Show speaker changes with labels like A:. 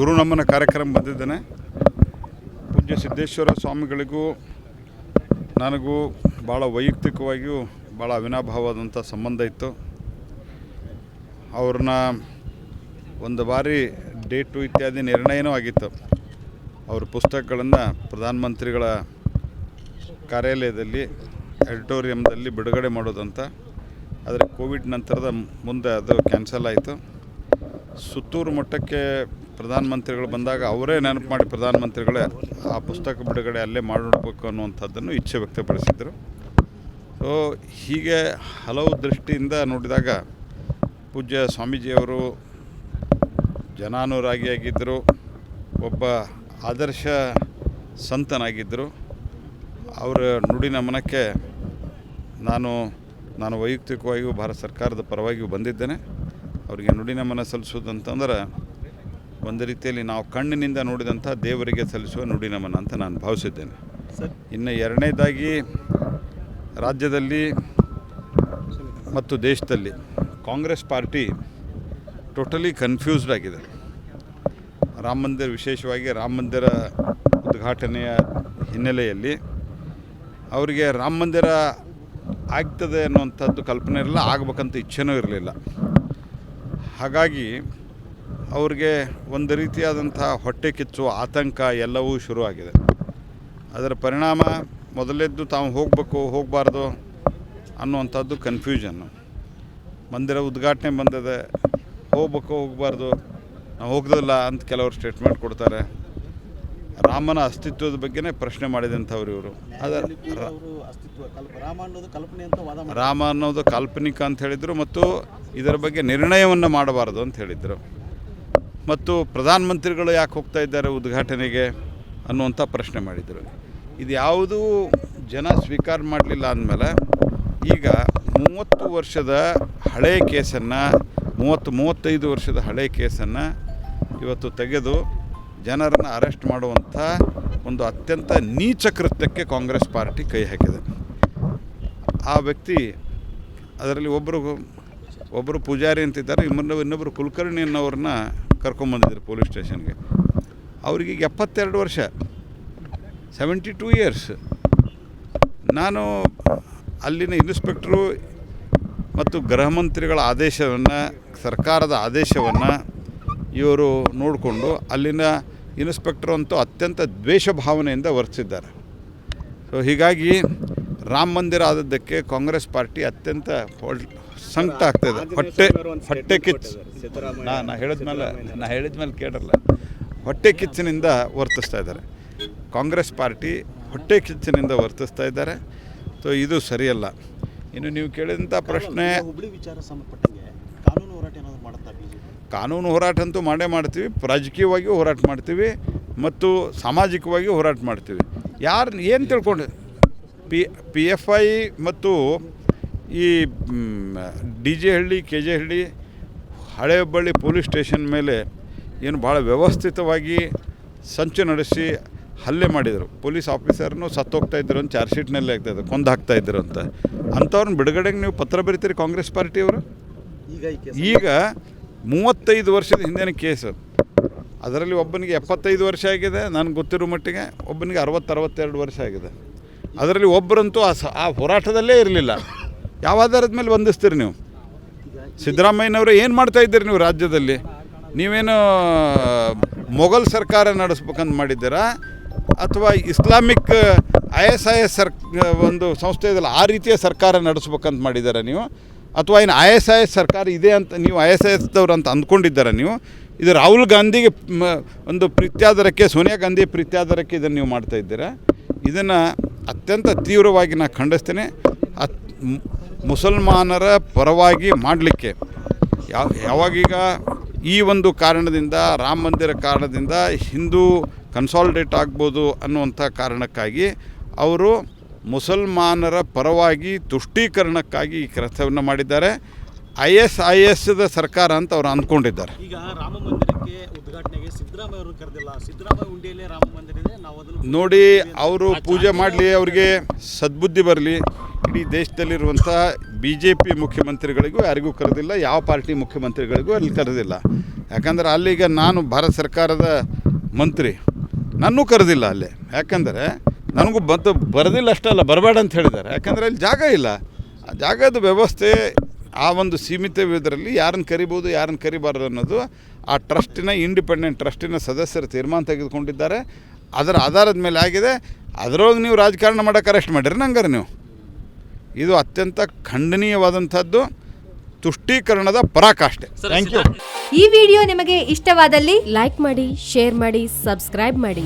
A: ಗುರು ನಮ್ಮನ ಕಾರ್ಯಕ್ರಮ ಬಂದಿದ್ದೇನೆ. ಪೂಜ್ಯ ಸಿದ್ದೇಶ್ವರ ಸ್ವಾಮಿಗಳಿಗೂ ನನಗೂ ಭಾಳ ವೈಯಕ್ತಿಕವಾಗಿಯೂ ಭಾಳ ಅವಿನಾಭಾವದಂಥ ಸಂಬಂಧ ಇತ್ತು. ಅವ್ರನ್ನ ಒಂದು ಬಾರಿ ಡೇಟು ಇತ್ಯಾದಿ ನಿರ್ಣಯನೂ ಆಗಿತ್ತು. ಅವ್ರ ಪುಸ್ತಕಗಳನ್ನು ಪ್ರಧಾನಮಂತ್ರಿಗಳ ಕಾರ್ಯಾಲಯದಲ್ಲಿ ಎಡಿಟೋರಿಯಂದಲ್ಲಿ ಬಿಡುಗಡೆ ಮಾಡೋದಂತ. ಆದರೆ ಕೋವಿಡ್ ನಂತರದ ಮುಂದೆ ಅದು ಕ್ಯಾನ್ಸಲ್ ಆಯಿತು. ಸುತ್ತೂರು ಮಟ್ಟಕ್ಕೆ ಪ್ರಧಾನಮಂತ್ರಿಗಳು ಬಂದಾಗ ಅವರೇ ನೆನಪು ಮಾಡಿ ಪ್ರಧಾನಮಂತ್ರಿಗಳೇ ಆ ಪುಸ್ತಕ ಬಿಡುಗಡೆ ಅಲ್ಲೇ ಮಾಡಿಬಿಡ್ಬೇಕು ಅನ್ನುವಂಥದ್ದನ್ನು ಇಚ್ಛೆ ವ್ಯಕ್ತಪಡಿಸಿದರು ಸೊ ಹೀಗೆ ಹಲವು ದೃಷ್ಟಿಯಿಂದ ನೋಡಿದಾಗ ಪೂಜ್ಯ ಸ್ವಾಮೀಜಿಯವರು ಜನಾನುರಾಗಿಯಾಗಿದ್ದರು ಒಬ್ಬ ಆದರ್ಶ ಸಂತನಾಗಿದ್ದರು. ಅವರ ನುಡಿ ನಮನಕ್ಕೆ ನಾನು ನಾನು ವೈಯಕ್ತಿಕವಾಗಿಯೂ ಭಾರತ ಸರ್ಕಾರದ ಪರವಾಗಿಯೂ ಬಂದಿದ್ದೇನೆ. ಅವರಿಗೆ ನುಡಿ ನಮನ ಸಲ್ಲಿಸೋದಂತಂದ್ರೆ ಒಂದು ರೀತಿಯಲ್ಲಿ ನಾವು ಕಣ್ಣಿನಿಂದ ನೋಡಿದಂಥ ದೇವರಿಗೆ ಸಲ್ಲಿಸುವ ನುಡಿ ನಮನ ಅಂತ ನಾನು ಭಾವಿಸಿದ್ದೇನೆ. ಇನ್ನು ಎರಡನೇದಾಗಿ ರಾಜ್ಯದಲ್ಲಿ ಮತ್ತು ದೇಶದಲ್ಲಿ ಕಾಂಗ್ರೆಸ್ ಪಾರ್ಟಿ ಟೋಟಲಿ ಕನ್ಫ್ಯೂಸ್ಡ್ ಆಗಿದೆ. ರಾಮ ಮಂದಿರ ವಿಶೇಷವಾಗಿ ರಾಮ ಮಂದಿರ ಉದ್ಘಾಟನೆಯ ಹಿನ್ನೆಲೆಯಲ್ಲಿ ಅವರಿಗೆ ರಾಮ ಮಂದಿರ ಆಗ್ತದೆ ಅನ್ನುವಂಥದ್ದು ಕಲ್ಪನೆ ಇರಲಿಲ್ಲ ಆಗಬೇಕಂತ ಇಚ್ಛೆನೂ ಇರಲಿಲ್ಲ. ಹಾಗಾಗಿ ಅವ್ರಿಗೆ ಒಂದು ರೀತಿಯಾದಂಥ ಹೊಟ್ಟೆ ಕಿಚ್ಚು ಆತಂಕ ಎಲ್ಲವೂ ಶುರುವಾಗಿದೆ. ಅದರ ಪರಿಣಾಮ ಮೊದಲೆದ್ದು ತಾವು ಹೋಗಬೇಕು ಹೋಗಬಾರ್ದು ಅನ್ನುವಂಥದ್ದು ಕನ್ಫ್ಯೂಷನ್ನು ಮಂದಿರ ಉದ್ಘಾಟನೆ ಬಂದಿದೆ ಹೋಗ್ಬೇಕು ಹೋಗಬಾರ್ದು ನಾವು ಹೋಗೋದಿಲ್ಲ ಅಂತ ಕೆಲವರು ಸ್ಟೇಟ್ಮೆಂಟ್ ಕೊಡ್ತಾರೆ. ರಾಮನ ಅಸ್ತಿತ್ವದ ಬಗ್ಗೆನೇ ಪ್ರಶ್ನೆ ಮಾಡಿದಂಥವ್ರು ಇವರು. ಅದರ
B: ರಾಮ ಅನ್ನೋದು
A: ಕಾಲ್ಪನಿಕ ಅಂತ ಹೇಳಿದರು ಮತ್ತು ಇದರ ಬಗ್ಗೆ ನಿರ್ಣಯವನ್ನು ಮಾಡಬಾರ್ದು ಅಂತ ಹೇಳಿದರು. ಮತ್ತು ಪ್ರಧಾನಮಂತ್ರಿಗಳು ಯಾಕೆ ಹೋಗ್ತಾ ಇದ್ದಾರೆ ಉದ್ಘಾಟನೆಗೆ ಅನ್ನುವಂಥ ಪ್ರಶ್ನೆ ಮಾಡಿದರು. ಇದು ಯಾವುದೂ ಜನ ಸ್ವೀಕಾರ ಮಾಡಲಿಲ್ಲ ಅಂದಮೇಲೆ ಈಗ ಮೂವತ್ತು ವರ್ಷದ ಹಳೆಯ ಕೇಸನ್ನು, ಮೂವತ್ತು, ಮೂವತ್ತೈದು ವರ್ಷದ ಹಳೆ ಕೇಸನ್ನು ಇವತ್ತು ತೆಗೆದು ಜನರನ್ನು ಅರೆಸ್ಟ್ ಮಾಡುವಂಥ ಒಂದು ಅತ್ಯಂತ ನೀಚ ಕೃತ್ಯಕ್ಕೆ ಕಾಂಗ್ರೆಸ್ ಪಾರ್ಟಿ ಕೈ ಹಾಕಿದೆ. ಆ ವ್ಯಕ್ತಿ ಅದರಲ್ಲಿ ಒಬ್ಬರು ಒಬ್ಬರು ಪೂಜಾರಿ ಅಂತಿದ್ದಾರೆ ಇನ್ನೊಬ್ಬರು ಇನ್ನೊಬ್ಬರು ಕುಲಕರ್ಣಿ ಅನ್ನೋರನ್ನ ಕರ್ಕೊಂಬಂದಿದ್ರು ಪೊಲೀಸ್ ಸ್ಟೇಷನ್ಗೆ. ಅವ್ರಿಗೆ ಎಪ್ಪತ್ತೆರಡು ವರ್ಷ ಸೆವೆಂಟಿ ಟೂ ಇಯರ್ಸ್ ನಾನು ಅಲ್ಲಿನ ಇನ್ಸ್ಪೆಕ್ಟ್ರು ಮತ್ತು ಗೃಹ ಮಂತ್ರಿಗಳ ಆದೇಶವನ್ನು, ಸರ್ಕಾರದ ಆದೇಶವನ್ನು ಇವರು ನೋಡಿಕೊಂಡು ಅಲ್ಲಿನ ಇನ್ಸ್ಪೆಕ್ಟ್ರು ಅಂತೂ ಅತ್ಯಂತ ದ್ವೇಷ ಭಾವನೆಯಿಂದ ವರ್ತಿಸಿದ್ದಾರೆ. ಸೊ ಹೀಗಾಗಿ ರಾಮ ಮಂದಿರ ಆದದ್ದಕ್ಕೆ ಕಾಂಗ್ರೆಸ್ ಪಾರ್ಟಿ ಅತ್ಯಂತ ಸಂಕಟ ಆಗ್ತಾಯಿದೆ ಹೊಟ್ಟೆ ಹೊಟ್ಟೆ ಕಿಚ್ಚು. ನಾ ನಾ ಹೇಳಿದ್ಮೇಲೆ ನಾ ಹೇಳಿದ್ಮೇಲೆ ಕೇಳಲ್ಲ. ಹೊಟ್ಟೆ ಕಿಚ್ಚಿನಿಂದ ವರ್ತಿಸ್ತಾ ಇದ್ದಾರೆ. ಕಾಂಗ್ರೆಸ್ ಪಾರ್ಟಿ ಹೊಟ್ಟೆ ಕಿಚ್ಚಿನಿಂದ ವರ್ತಿಸ್ತಾ ಇದ್ದಾರೆ. ಸೊ ಇದು ಸರಿಯಲ್ಲ. ಇನ್ನು ನೀವು ಕೇಳಿದಂಥ ಪ್ರಶ್ನೆ
B: ಕಾನೂನು ಹೋರಾಟ
A: ಅಂತೂ ಮಾಡೇ ಮಾಡ್ತೀವಿ. ರಾಜಕೀಯವಾಗಿಯೂ ಹೋರಾಟ ಮಾಡ್ತೀವಿ ಮತ್ತು ಸಾಮಾಜಿಕವಾಗಿಯೂ ಹೋರಾಟ ಮಾಡ್ತೀವಿ. ಯಾರು ಏನು ತಿಳ್ಕೊಂಡು ಪಿ ಪಿ ಎಫ್ ಐ ಮತ್ತು ಈ D J Halli K J Halli Hale Hubballi police station ಮೇಲೆ ಏನು ಭಾಳ ವ್ಯವಸ್ಥಿತವಾಗಿ ಸಂಚು ನಡೆಸಿ ಹಲ್ಲೆ ಮಾಡಿದರು. ಪೊಲೀಸ್ ಆಫೀಸರ್ನು ಸತ್ತೋಗ್ತಾ ಇದ್ರು ಅಂತ ಚಾರ್ಜ್ ಶೀಟ್ನಲ್ಲಿ ಆಗ್ತಾಯಿದ್ರು ಕೊಂದು ಹಾಕ್ತಾ ಇದ್ದರು ಅಂತ. ಅಂಥವ್ರನ್ನ ಬಿಡುಗಡೆಗೆ ನೀವು ಪತ್ರ ಬರೀತೀರಿ ಕಾಂಗ್ರೆಸ್ ಪಾರ್ಟಿಯವರು
B: ಈಗ
A: ಮೂವತ್ತೈದು ವರ್ಷದ ಹಿಂದಿನ ಕೇಸು. ಅದರಲ್ಲಿ ಒಬ್ಬನಿಗೆ ಎಪ್ಪತ್ತೈದು ವರ್ಷ ಆಗಿದೆ ನನಗೆ ಗೊತ್ತಿರೋ ಮಟ್ಟಿಗೆ ಒಬ್ಬನಿಗೆ ಅರವತ್ತು ಅರವತ್ತೆರಡು ವರ್ಷ ಆಗಿದೆ. ಅದರಲ್ಲಿ ಒಬ್ಬರಂತೂ ಆ ಸ ಆ ಹೋರಾಟದಲ್ಲೇ ಇರಲಿಲ್ಲ. ಯಾವ ಆಧಾರದ ಮೇಲೆ ಬಂಧಿಸ್ತೀರಿ ನೀವು? ಸಿದ್ದರಾಮಯ್ಯನವರು ಏನು ಮಾಡ್ತಾ ಇದ್ದೀರಿ ನೀವು ರಾಜ್ಯದಲ್ಲಿ? ನೀವೇನು ಮೊಘಲ್ ಸರ್ಕಾರ ನಡೆಸ್ಬೇಕಂತ ಮಾಡಿದ್ದೀರಾ? ಅಥವಾ Islamic, I S I S sir, ಒಂದು ಸಂಸ್ಥೆ ಇದೆಯಲ್ಲ, ಆ ರೀತಿಯ ಸರ್ಕಾರ ನಡೆಸ್ಬೇಕಂತ ಮಾಡಿದ್ದೀರಾ ನೀವು? ಅಥವಾ ಏನು ಐ ಎಸ್ ಐ ಎಸ್ ಸರ್ಕಾರ ಇದೆ ಅಂತ, ನೀವು ಐ ಎಸ್ ಐ ಎಸ್ದವ್ರು ಅಂತ ಅಂದ್ಕೊಂಡಿದ್ದೀರಾ ನೀವು? ಇದು ರಾಹುಲ್ ಗಾಂಧಿಗೆ ಒಂದು ಪ್ರೀತ್ಯಾದರಕ್ಕೆ ಸೋನಿಯಾ ಗಾಂಧಿ ಪ್ರೀತ್ಯಾದರಕ್ಕೆ ಇದನ್ನು ನೀವು ಮಾಡ್ತಾ ಇದ್ದೀರಾ? ಇದನ್ನು ಅತ್ಯಂತ ತೀವ್ರವಾಗಿ ನಾನು ಖಂಡಿಸ್ತೇನೆ. ಮುಸಲ್ಮಾನರ ಪರವಾಗಿ ಮಾಡಲಿಕ್ಕೆ. ಯಾವ ಯಾವಾಗೀಗ ಈ ಒಂದು ಕಾರಣದಿಂದ ರಾಮ ಮಂದಿರ ಕಾರಣದಿಂದ ಹಿಂದೂ ಕನ್ಸಾಲಿಡೇಟ್ ಆಗ್ಬೋದು ಅನ್ನುವಂಥ ಕಾರಣಕ್ಕಾಗಿ ಅವರು ಮುಸಲ್ಮಾನರ ಪರವಾಗಿ ತುಷ್ಟೀಕರಣಕ್ಕಾಗಿ ಈ ಕೆಲಸವನ್ನು ಮಾಡಿದ್ದಾರೆ. ಐ ಎಸ್ ಐ ಎಸ್ ಸರ್ಕಾರ ಅಂತ ಅವ್ರು ಅಂದ್ಕೊಂಡಿದ್ದಾರೆ.
B: ಈಗ ರಾಮ ಮಂದಿರಕ್ಕೆ ಉದ್ಘಾಟನೆಗೆ ಸಿದ್ದರಾಮಯ್ಯ ಅವರು ಕರೆದಿಲ್ಲ. ಸಿದ್ದರಾಮಯ್ಯ ಉಂಡಿಯಲ್ಲೇ ರಾಮ ಮಂದಿರ ಇದೆ. ನಾವು ಅದನ್ನು
A: ನೋಡಿ ಅವರು ಪೂಜೆ ಮಾಡಲಿ ಅವರಿಗೆ ಸದ್ಬುದ್ಧಿ ಬರಲಿ. ಇಡೀ ದೇಶದಲ್ಲಿರುವಂಥ ಬಿ ಜೆ ಪಿ ಮುಖ್ಯಮಂತ್ರಿಗಳಿಗೂ ಯಾರಿಗೂ ಕರೆದಿಲ್ಲ ಯಾವ ಪಾರ್ಟಿ ಮುಖ್ಯಮಂತ್ರಿಗಳಿಗೂ ಅಲ್ಲಿ ಕರೆದಿಲ್ಲ. ಯಾಕಂದರೆ ಅಲ್ಲಿಗ ನಾನು ಭಾರತ ಸರ್ಕಾರದ ಮಂತ್ರಿ. ನನ್ನೂ ಕರೆದಿಲ್ಲ ಅಲ್ಲೇ. ಯಾಕಂದರೆ ನನಗೂ ಬಂತು ಬರೋದಿಲ್ಲ ಅಲ್ಲ ಬರಬೇಡ ಅಂತ ಹೇಳಿದ್ದಾರೆ. ಯಾಕಂದರೆ ಅಲ್ಲಿ ಜಾಗ ಇಲ್ಲ. ಆ ಜಾಗದ ವ್ಯವಸ್ಥೆ ಆ ಒಂದು ಸೀಮಿತ ಇದರಲ್ಲಿ ಯಾರನ್ನು ಕರಿಬೋದು ಯಾರನ್ನು ಕರಿಬಾರ್ದು ಅನ್ನೋದು ಆ ಟ್ರಸ್ಟಿನ ಇಂಡಿಪೆಂಡೆಂಟ್ ಟ್ರಸ್ಟಿನ ಸದಸ್ಯರು ತೀರ್ಮಾನ ತೆಗೆದುಕೊಂಡಿದ್ದಾರೆ. ಅದರ ಆಧಾರದ ಮೇಲೆ ಆಗಿದೆ. ಅದರೊಳಗೆ ನೀವು ರಾಜಕಾರಣ ಮಾಡೋಕೆ ಅರೆಸ್ಟ್ ಮಾಡಿರಿ ನಂಗಾರೆ ನೀವು. ಇದು ಅತ್ಯಂತ ಖಂಡನೀಯವಾದಂಥದ್ದು. ತುಷ್ಟೀಕರಣದ ಪರಾಕಾಷ್ಠೆ ಥ್ಯಾಂಕ್ ಯು
C: ಈ ವಿಡಿಯೋ ನಿಮಗೆ ಇಷ್ಟವಾದಲ್ಲಿ ಲೈಕ್ ಮಾಡಿ ಶೇರ್ ಮಾಡಿ ಸಬ್ಸ್ಕ್ರೈಬ್ ಮಾಡಿ.